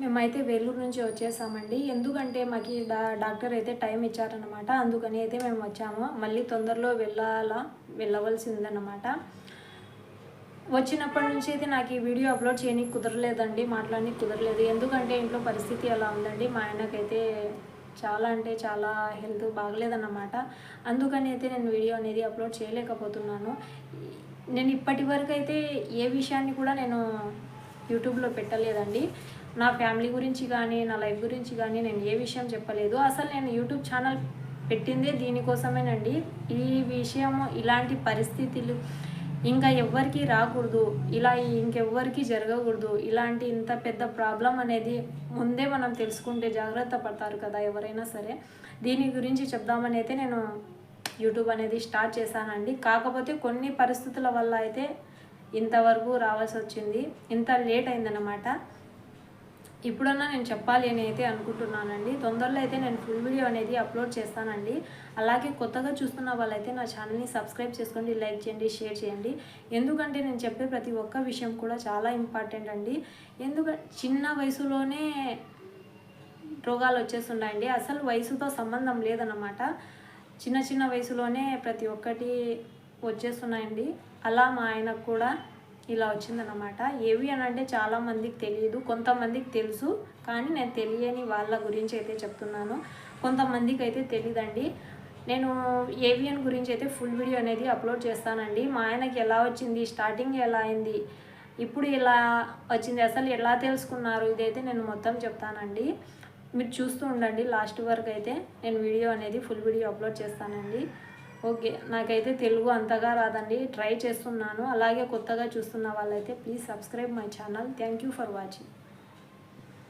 మేమైతే వేలూరు నుంచి వచ్చేసామండి. ఎందుకంటే మాకు డా డాక్టర్ అయితే టైం ఇచ్చారనమాట అందుకని అయితే మేము వచ్చాము. మళ్ళీ తొందరలో వెళ్ళాలా వెళ్ళవలసిందనమాట వచ్చినప్పటి నుంచి అయితే నాకు ఈ వీడియో అప్లోడ్ చేయడానికి కుదరలేదండి మాట్లాడడానికి కుదరలేదు. ఎందుకంటే ఇంట్లో పరిస్థితి అలా ఉందండి. మా ఆయనకైతే చాలా అంటే చాలా హెల్త్ బాగలేదన్నమాట. అందుకని అయితే నేను వీడియో అనేది అప్లోడ్ చేయలేకపోతున్నాను. నేను ఇప్పటి వరకు అయితే ఏ విషయాన్ని కూడా నేను యూట్యూబ్లో పెట్టలేదండి. నా ఫ్యామిలీ గురించి కానీ నా లైఫ్ గురించి కానీ నేను ఏ విషయం చెప్పలేదు. అసలు నేను యూట్యూబ్ ఛానల్ పెట్టిందే దీనికోసమేనండి ఈ విషయం ఇలాంటి పరిస్థితులు ఇంకా ఎవ్వరికి రాకూడదు. ఇలా ఇంకెవ్వరికి జరగకూడదు. ఇలాంటి ఇంత పెద్ద ప్రాబ్లం అనేది ముందే మనం తెలుసుకుంటే జాగ్రత్త పడతారు కదా ఎవరైనా సరే. దీని గురించి చెప్దామని అయితే నేను యూట్యూబ్ అనేది స్టార్ట్ చేశానండి. కాకపోతే కొన్ని పరిస్థితుల వల్ల అయితే ఇంతవరకు రావాల్సి వచ్చింది. ఇంత లేట్ అయిందన్నమాట. ఇప్పుడన్నా నేను చెప్పాలి అని అయితే అనుకుంటున్నానండి. తొందరలో అయితే నేను ఫుల్ వీడియో అనేది అప్లోడ్ చేస్తానండి. అలాగే కొత్తగా చూస్తున్న వాళ్ళైతే నా ఛానల్ని సబ్స్క్రైబ్ చేసుకోండి లైక్ చేయండి షేర్ చేయండి. ఎందుకంటే నేను చెప్పే ప్రతి ఒక్క విషయం కూడా చాలా ఇంపార్టెంట్ అండి. ఎందుకంటే చిన్న వయసులోనే రోగాలు వచ్చేస్తున్నాయండి అసలు వయసుతో సంబంధం లేదన్నమాట. చిన్న చిన్న వయసులోనే ప్రతి ఒక్కటి వచ్చేస్తున్నాయండి. అలా మా ఆయనకు కూడా ఇలా వచ్చిందనమాట ఏవి అని అంటే చాలామందికి తెలియదు కొంతమందికి తెలుసు కానీ నేను తెలియని వాళ్ళ గురించి అయితే చెప్తున్నాను. కొంతమందికి అయితే తెలియదండి నేను ఏవియన్ గురించి అయితే ఫుల్ వీడియో అనేది అప్లోడ్ చేస్తానండి. మా ఆయనకి ఎలా వచ్చింది స్టార్టింగ్ ఎలా అయింది ఇప్పుడు ఎలా వచ్చింది అసలు ఎలా తెలుసుకున్నారు ఇదైతే నేను మొత్తం చెప్తానండి. మీరు చూస్తూ ఉండండి లాస్ట్ వరకు అయితే నేను వీడియో అనేది ఫుల్ వీడియో అప్లోడ్ చేస్తానండి. ఓకే నాకైతే తెలుగు అంతగా రాదండి. ట్రై చేస్తున్నాను. అలాగే కొత్తగా చూస్తున్న వాళ్ళైతే please subscribe my channel. Thank you for watching.